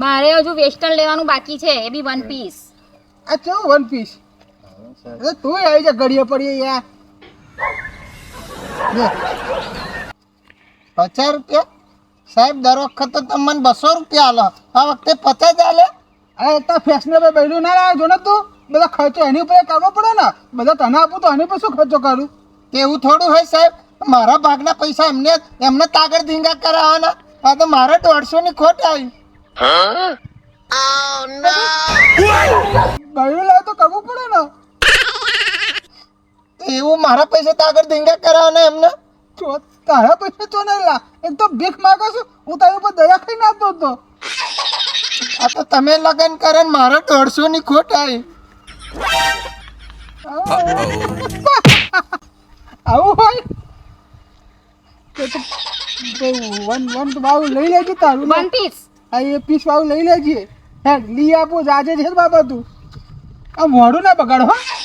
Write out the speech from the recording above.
મારે હજુ વેસ્ટર્ન લેવાનું બાકી છે એ બી વન પીસ આ કેવું વન પીસ અરે તું આવી જા ઘડીએ પડીએ યાર. પચાસ રૂપિયા? સાહેબ દર વખત તો તમે મને બસો રૂપિયા આલો. આ વખતે પચાસ આલે. અરે તો ફેશનેબલ બૈરું ના લાવે જો ને તું? બધા ખર્ચો એની ઉપર કરવો પડે ને? બધા તને આપું તો એની પર શું ખર્ચો કરું? તેવું થોડું હોય સાહેબ. મારા ભાગના પૈસા એમને એમને તાગડ ધીંગા કરાવવાના. આ તો મારે દોઢસો ની ખોટ આવી. બૈરું લાવે તો કરવું પડે ને એવું મારા પૈસા તાગડ ધીંગા કરાવવાના એમને? ચો તારા પૈસા તો નહીં લા. એક તો ભીખ માગો છું હું તારી ઉપર દયા ખાઈને આપતો હતો. આ તો તમે લગન કરે ને મારે દોઢસો ની ખોટ આવી. આવું હોય? તો તો વન વન તો બાવું લઈ લેજે તારું વન પીસ આ એ પીસ વાળું લઈ લેજે. હે લઈ આપું, જાજે છે બાબા તું. આ મોઢું ના બગાડ, હા.